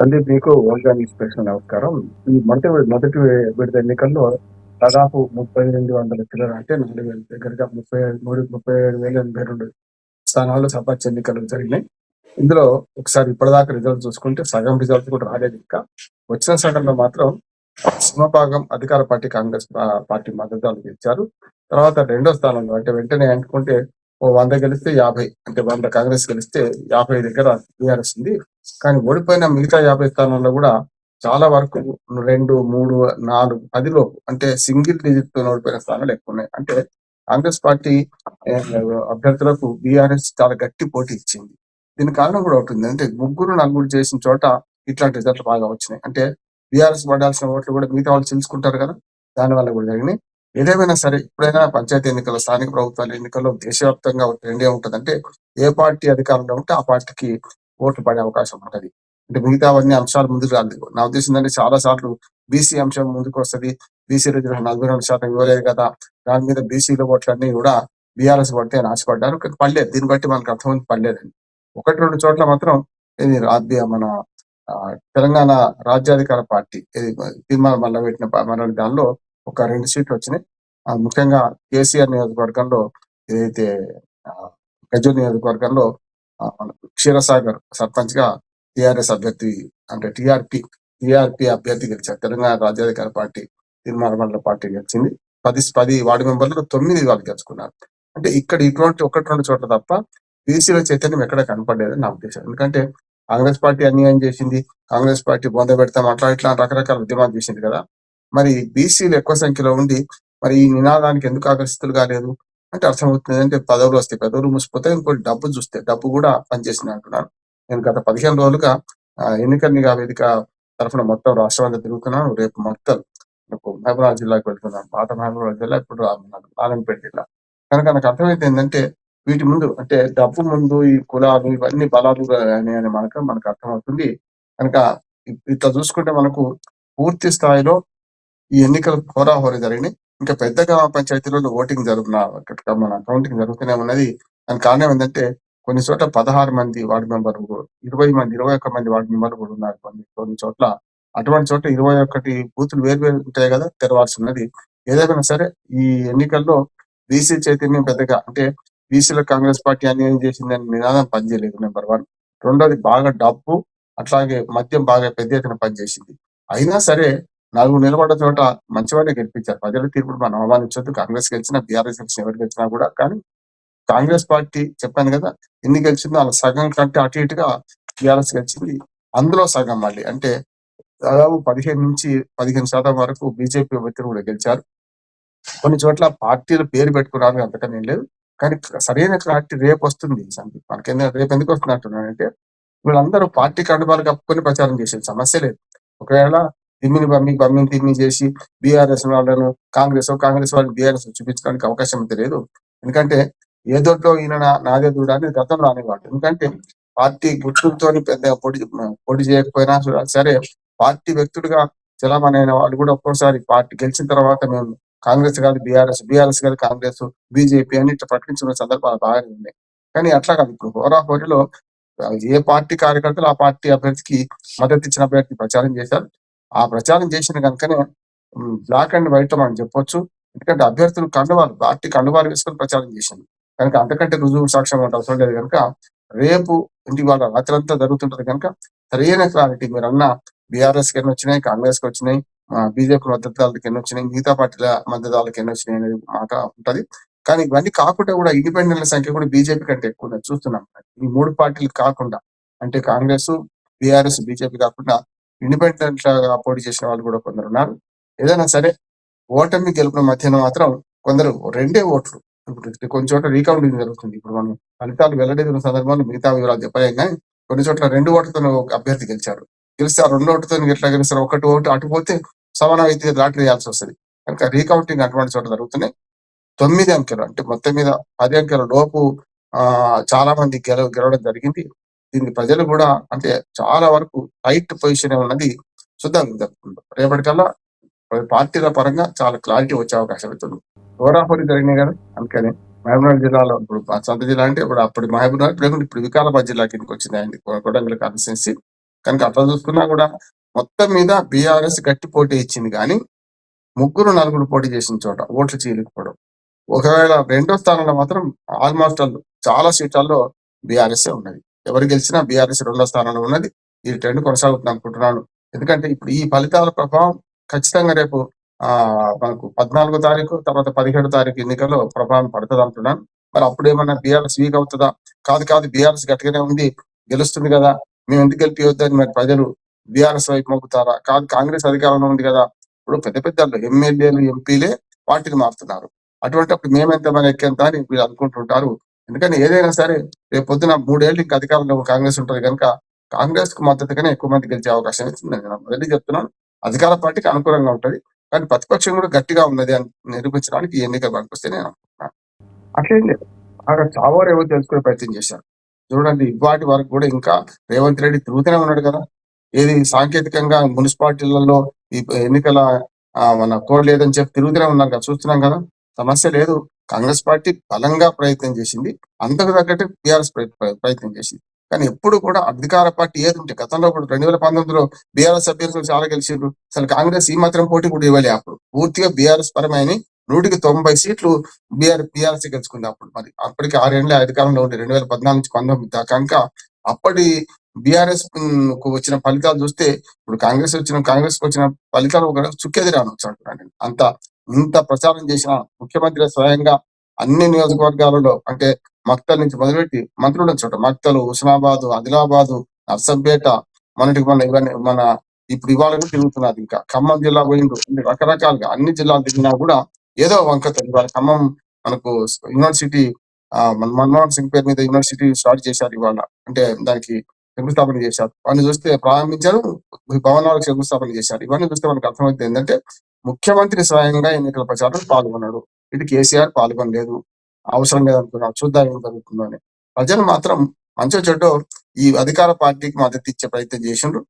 సందీప్ నీకు ఓల్గాని స్పెషల్ నమస్కారం. ఈ మొదటి మొదటి విడత ఎన్నికల్లో దాదాపు ముప్పై ఎనిమిది వందల చిల్లర అంటే నాలుగు వేల దగ్గరగా ముప్పై ఏడు మూడు ముప్పై ఏడు వేల ఎనభై రెండు స్థానాల్లో సర్పంచ్ ఎన్నికలు జరిగినాయి. ఇందులో ఒకసారి ఇప్పటిదాకా రిజల్ట్ చూసుకుంటే సగం రిజల్ట్ కూడా రాలేదు ఇంకా. వచ్చిన సగంలో మాత్రం సింహభాగం అధికార పార్టీ కాంగ్రెస్ పార్టీ మద్దతుదారులు గెలిచారు. తర్వాత రెండో స్థానంలో అంటే వెంటనే అనుకుంటే ఓ వంద గెలిస్తే యాభై అంటే వంద కాంగ్రెస్ గెలిస్తే యాభై దగ్గర టీఆర్ఎస్ ఉంది. కానీ ఓడిపోయిన మిగతా యాభై స్థానాల్లో కూడా చాలా వరకు రెండు మూడు నాలుగు పదిలోపు అంటే సింగిల్ డిజిట్తో ఓడిపోయిన స్థానాలు ఎక్కువ ఉన్నాయి అంటే కాంగ్రెస్ పార్టీ అభ్యర్థులకు బీఆర్ఎస్ చాలా గట్టి పోటీ ఇచ్చింది. దీని కారణం కూడా ఉంటుంది అంటే ముగ్గురు నలుగురు చేసిన చోట ఇట్లాంటి రిజల్ట్ బాగా వచ్చినాయి. అంటే బీఆర్ఎస్ పడాల్సిన ఓట్లు కూడా మిగతా వాళ్ళు తెలుసుకుంటారు కదా దాని వల్ల కూడా జరిగినాయి. ఏదేమైనా సరే ఎప్పుడైనా పంచాయతీ ఎన్నికల్లో స్థానిక ప్రభుత్వాల ఎన్నికల్లో దేశవ్యాప్తంగా ఒక ట్రెండ్ ఉంటుందంటే ఏ పార్టీ అధికారంలో ఉంటే ఆ పార్టీకి ఓట్లు పడే అవకాశం ఉంటది. అంటే మిగతా అవన్నీ అంశాలు ముందుకు రాలేదు నా ఉద్దేశం ఏంటంటే చాలా సార్లు బీసీ అంశం ముందుకు వస్తది. బీసీ రిజర్వేషన్ నలభై రెండు శాతం ఇవ్వలేదు కదా. దాని మీద బీసీల ఓట్లన్నీ కూడా బీఆర్ఎస్ పడితే నాశపడ్డారు. ఆశపడ్డారు కానీ పడలేదు. దీన్ని బట్టి మనకు అర్థమైంది పడలేదండి. ఒకటి రెండు చోట్ల మాత్రం ఇది మన ఆ, తెలంగాణ రాజ్యాధికార పార్టీ ఇది తీర్మానం మళ్ళీ పెట్టిన మన దానిలో ఒక రెండు సీట్లు వచ్చినాయి. ఆ, ముఖ్యంగా కేసీఆర్ నియోజకవర్గంలో ఏదైతే గజ్వల్ నియోజకవర్గంలో క్షీరసాగర్ సర్పంచ్గా టిఆర్ఎస్ అభ్యర్థి అంటే టిఆర్పి టిఆర్పి అభ్యర్థి గెలిచారు. తెలంగాణ రాజ్యాధికార పార్టీ తీర్మాన మండల పార్టీ గెలిచింది. పది పది వార్డు మెంబర్లు తొమ్మిది వాళ్ళు గెలుచుకున్నారు. అంటే ఇక్కడ ఇటువంటి ఒకటి రెండు చోట్ల తప్ప బీసీల చైతన్యం ఎక్కడ కనపడలేదని నా ఉద్దేశం. ఎందుకంటే కాంగ్రెస్ పార్టీ అన్యాయం చేసింది కాంగ్రెస్ పార్టీ బొంద పెడతాం అట్లా ఇట్లా రకరకాల ఉద్యమాలు చేసింది కదా. మరి బీసీలు ఎక్కువ సంఖ్యలో ఉండి మరి ఈ నినాదానికి ఎందుకు ఆకర్షితులు కాలేదు? అంటే అర్థమవుతుంది అంటే పదవులు వస్తాయి పదవులు మూసిపోతే ఇంకోటి డబ్బు చూస్తే డబ్బు కూడా పనిచేసింది అంటున్నాను నేను గత పదిహేను రోజులుగా ఆ, ఎన్నికల నిఘా వేదిక తరఫున మొత్తం రాష్ట్రం అంతా తిరుగుతున్నాను. రేపు మొత్తం నాకు మహబూబాబాద్ జిల్లాకు వెళ్తున్నాను. పాత మహబూబాబాద్ జిల్లా ఇప్పుడు నారాయణపేట జిల్లా. కనుక నాకు అర్థమైతే ఏంటంటే వీటి ముందు అంటే డబ్బు ముందు ఈ కులాలు ఇవన్నీ బలాలు అని అని మనకు మనకు అర్థమవుతుంది. కనుక ఇట్లా చూసుకుంటే మనకు పూర్తి స్థాయిలో ఈ ఎన్నికలు హోరాహోరీ జరిగినాయి. ఇంకా పెద్ద గ్రామ పంచాయతీలలో ఓటింగ్ జరుగుతున్న మన కౌంటింగ్ జరుగుతూనే ఉన్నది. దాని కారణం ఏంటంటే కొన్ని చోట్ల పదహారు మంది వార్డు మెంబర్లు ఇరవై మంది ఇరవై ఒక్క మంది వార్డు మెంబర్లు కూడా ఉన్నారు కొన్ని కొన్ని చోట్ల. అటువంటి చోట్ల ఇరవై ఒకటి బూతులు వేరు వేరు ఉంటాయి కదా తెరవాల్సి ఉన్నది. ఏదైనా సరే ఈ ఎన్నికల్లో బీసీ చైతన్యం పెద్దగా అంటే బీసీల కాంగ్రెస్ పార్టీ అన్యాయం చేసిందని నినాదం పనిచేయలేదు నెంబర్ వన్. రెండోది బాగా డబ్బు అట్లాగే మద్యం బాగా పెద్ద ఎత్తున పనిచేసింది. అయినా సరే నాలుగు నిలబడ్డ చోట మంచివాడే గెలిపించారు. ప్రజల తీర్పుడు మనం అవమానించొద్దు. కాంగ్రెస్ గెలిచినా బీఆర్ఎస్ గెలిచినా ఎవరు గెలిచినా కూడా. కానీ కాంగ్రెస్ పార్టీ చెప్పాను కదా ఎన్ని గెలిచిందో అలా సగం కంటే అటు ఇటుగా బీఆర్ఎస్ గెలిచింది. అందులో సగం మళ్ళీ. అంటే దాదాపు పదిహేను నుంచి పదిహేను శాతం వరకు బీజేపీ అభ్యర్థులు కూడా గెలిచారు. కొన్ని చోట్ల పార్టీలు పేరు పెట్టుకున్నారు అంతకని ఏం లేదు. కానీ సరైన క్లారిటీ రేపు వస్తుంది. మనకి రేపు ఎందుకు వస్తున్నట్టున్నానంటే వీళ్ళందరూ పార్టీ కండుబాలు కప్పుకొని ప్రచారం చేసే సమస్య లేదు. ఒకవేళ దీన్ని బమ్మి బమ్మిని తిమ్మి చేసి బీఆర్ఎస్ వాళ్ళను కాంగ్రెస్ కాంగ్రెస్ వాళ్ళని బీఆర్ఎస్ చూపించడానికి అవకాశం అయితే లేదు. ఎందుకంటే ఏ దొడ్లో ఈయన నాదే దూడ అని గతంలో అనేవాడు ఎందుకంటే పార్టీ గుర్తులతో పెద్ద పొడి పొడి చేయకపోయినా సరే పార్టీ వ్యక్తుడిగా చలామణైన వాళ్ళు కూడా ఒక్కోసారి పార్టీ గెలిచిన తర్వాత మేము కాంగ్రెస్ కాదు బీఆర్ఎస్ బీఆర్ఎస్ కాదు కాంగ్రెస్ బీజేపీ అని ఇట్లా ప్రకటించిన సందర్భాలు బాగానే ఉన్నాయి. కానీ అట్లా కాదు ఇప్పుడు హోరా హోరీలో ఏ పార్టీ కార్యకర్తలు ఆ పార్టీ అభ్యర్థికి మద్దతు ఇచ్చిన అభ్యర్థి ప్రచారం చేశారు. ఆ ప్రచారం చేసిన కనుకనే బ్లాక్ అండ్ వైట్ మనం చెప్పొచ్చు. ఎందుకంటే అభ్యర్థులు కండువాలు పార్టీ కండువాలు వేసుకొని ప్రచారం చేసింది. కనుక అంతకంటే రుజువు సాక్ష్యం అంటే అవసరం లేదు కనుక రేపు ఇంటి వాళ్ళ రాత్రంతా జరుగుతుంటది కనుక సరైన క్లారిటీ మీరు అన్న బీఆర్ఎస్కి ఎన్ని వచ్చినాయి కాంగ్రెస్కి వచ్చినాయి బీజేపీ మద్దతుదారులకి ఎన్ని వచ్చినాయి మిగతా పార్టీల మద్దతుదారులకు ఎన్ని వచ్చినాయి అనేది మాట ఉంటది. కానీ ఇవన్నీ కాకుండా కూడా ఇండిపెండెంట్ల సంఖ్య కూడా బీజేపీ కంటే ఎక్కువ చూస్తున్నాం. ఈ మూడు పార్టీలు కాకుండా అంటే కాంగ్రెస్ బీఆర్ఎస్ బీజేపీ కాకుండా ఇండిపెండెంట్గా పోటీ చేసిన వాళ్ళు కూడా కొందరు ఉన్నారు. ఏదైనా సరే ఓటమి గెలుపుల మధ్యన మాత్రం కొందరు రెండే ఓట్లు. ఇప్పుడు కొన్ని చోట్ల రీకౌంటింగ్ జరుగుతుంది. ఇప్పుడు మనం ఫలితాలు వెల్లడిన సందర్భంలో మిగతా వివరాలు చెప్పలేం కానీ కొన్ని చోట్ల రెండు ఓట్లతో ఒక అభ్యర్థి గెలిచారు. గెలిస్తే ఆ రెండు ఓటుతో ఎట్లా గెలుస్తారు? ఒకటి ఓటు అటు పోతే సమానం అయితే లాటరీ వేయాల్సి వస్తుంది. కనుక రీకౌంటింగ్ అటువంటి చోట్ల జరుగుతున్నాయి. తొమ్మిది అంకెలు అంటే మొత్తం మీద పది అంకెల లోపు ఆ చాలా మంది గెలవ గెలవడం జరిగింది. దీన్ని ప్రజలు కూడా అంటే చాలా వరకు టైట్ పొజిషన్ ఉన్నది చూద్దాం రేపటికల్లా పార్టీల పరంగా చాలా క్లారిటీ వచ్చే అవకాశం అవుతుంది హోరాహోరీ జరిగినాయి కదా అందుకని మహబూబ్నగర్ జిల్లాలో ఇప్పుడు సొంత జిల్లా అంటే ఇప్పుడు అప్పుడు మహబూబ్నగర్ ఇప్పుడు ఇప్పుడు వికారాబాద్ జిల్లా కిందకి వచ్చింది ఆయన కొడంగల్ కాన్స్టిట్యున్సీ. కనుక అట్లా చూసుకున్నా కూడా మొత్తం మీద బీఆర్ఎస్ గట్టి పోటీ ఇచ్చింది కానీ ముగ్గురు నలుగురు పోటీ చేసిన చోట ఓట్లు చీలికపోవడం ఒకవేళ రెండో స్థానంలో మాత్రం ఆల్మోస్ట్ చాలా సీట్లలో బీఆర్ఎస్ఏ ఉన్నది. ఎవరు గెలిచినా బీఆర్ఎస్ రెండో స్థానంలో ఉన్నది. ఈ ట్రెండ్ కొనసాగుతుంది అనుకుంటున్నాను. ఎందుకంటే ఇప్పుడు ఈ ఫలితాల ప్రభావం ఖచ్చితంగా రేపు ఆ మనకు పద్నాలుగో తారీఖు తర్వాత పదిహేడు తారీఖు ఎన్నికల్లో ప్రభావం పడుతుంది అంటున్నాను. మరి అప్పుడు ఏమన్నా బీఆర్ఎస్ వీక్ అవుతుందా? కాదు కాదు బీఆర్ఎస్ గట్టిగానే ఉంది గెలుస్తుంది కదా. మేము ఎందుకు గెలిపియొద్దని మరి ప్రజలు బీఆర్ఎస్ వైపు మొగ్గుతారా కాదు కాంగ్రెస్ అధికారంలో ఉంది కదా. ఇప్పుడు పెద్ద పెద్ద ఎమ్మెల్యేలు ఎంపీలే పార్టీలు మారుతున్నారు. అటువంటి అప్పుడు మేమెంత మన ఎక్కేంత అని వీళ్ళు అనుకుంటుంటారు. ఎందుకని ఏదైనా సరే రేపు పొద్దున మూడేళ్ళు ఇంకా అధికారంలో కాంగ్రెస్ ఉంటుంది కనుక కాంగ్రెస్కు మద్దతుగానే ఎక్కువ మంది గెలిచే అవకాశం అయితే నేను మళ్ళీ చెప్తున్నాను అధికార పార్టీకి అనుకూలంగా ఉంటది. కానీ ప్రతిపక్షం కూడా గట్టిగా ఉన్నది అని నిరూపించడానికి ఈ ఎన్నికలు పనికొస్తే నేను అనుకుంటున్నాను. అట్లేం లేదు. బాగా చావో రేవో తెలుసుకునే ప్రయత్నం చేశారు. చూడండి ఇవాటి వరకు కూడా ఇంకా రేవంత్ రెడ్డి తిరుగుతూనే ఉన్నాడు కదా. ఏది సాంకేతికంగా మున్సిపాలిటీలలో ఈ ఎన్నికల మన కోడ్ లేదని చెప్పి తిరుగుతూనే ఉన్నారు కదా చూస్తున్నాం కదా. సమస్య లేదు. కాంగ్రెస్ పార్టీ బలంగా ప్రయత్నం చేసింది. అంతకు తగ్గట్టు బీఆర్ఎస్ ప్రయత్నం చేసింది. కానీ ఎప్పుడు కూడా అధికార పార్టీ ఏది ఉంటే గతంలో కూడా రెండు వేల పంతొమ్మిదిలో బీఆర్ఎస్ అభ్యర్థులు చాలా గెలిచిండ్రు. అసలు కాంగ్రెస్ ఈ మాత్రం పోటీ కూడా ఇవ్వలే అప్పుడు. పూర్తిగా బీఆర్ఎస్ పరమైన నూటికి తొంభై సీట్లు బీఆర్ బీఆర్ఎస్ గెలుచుకుంది అప్పుడు. మరి అప్పటికి ఆరేళ్ళ అధికారంలో ఉండే రెండు వేల పద్నాలుగు నుంచి పంతొమ్మిది దాకా అప్పటి బీఆర్ఎస్కు వచ్చిన ఫలితాలు చూస్తే ఇప్పుడు కాంగ్రెస్ వచ్చిన కాంగ్రెస్కు వచ్చిన ఫలితాలు ఒక చుక్కేది అంత ఇంత ప్రచారం చేసిన ముఖ్యమంత్రి స్వయంగా అన్ని నియోజకవర్గాలలో అంటే మక్తల్ నుంచి మొదలుపెట్టి మంత్రులు చోట మక్తలు హుస్నాబాద్ ఆదిలాబాద్ నర్సంపేట మొన్నటికి మన ఇవన్నీ మన ఇప్పుడు ఇవాళ కూడా తిరుగుతున్నారు ఇంకా. ఖమ్మం జిల్లా పోయిండ్రు. రకరకాలుగా అన్ని జిల్లాలు తిరిగినా కూడా ఏదో వంకతో ఇవాళ ఖమ్మం మనకు యూనివర్సిటీ మన్మోహన్ సింగ్ పేరు మీద యూనివర్సిటీ స్టార్ట్ చేశారు ఇవాళ. అంటే దానికి శంకుస్థాపన చేశారు. వాడిని చూస్తే ప్రారంభించారు భవనాలకు శంకుస్థాపన చేశారు. ఇవన్నీ చూస్తే మనకు అర్థమవుతుంది ఏంటంటే ముఖ్యమంత్రి స్వయంగా ఎన్నికల ప్రచారం పాల్గొన్నాడు. ఇటు కేసీఆర్ పాల్గొనలేదు. అవసరం లేదనుకున్నాడు. చూద్దాం ఏం జరుగుతుందో అని. ప్రజలు మాత్రం మంచి చెడ్డో ఈ అధికార పార్టీకి మద్దతు ఇచ్చే ప్రయత్నం చేసిండ్రు.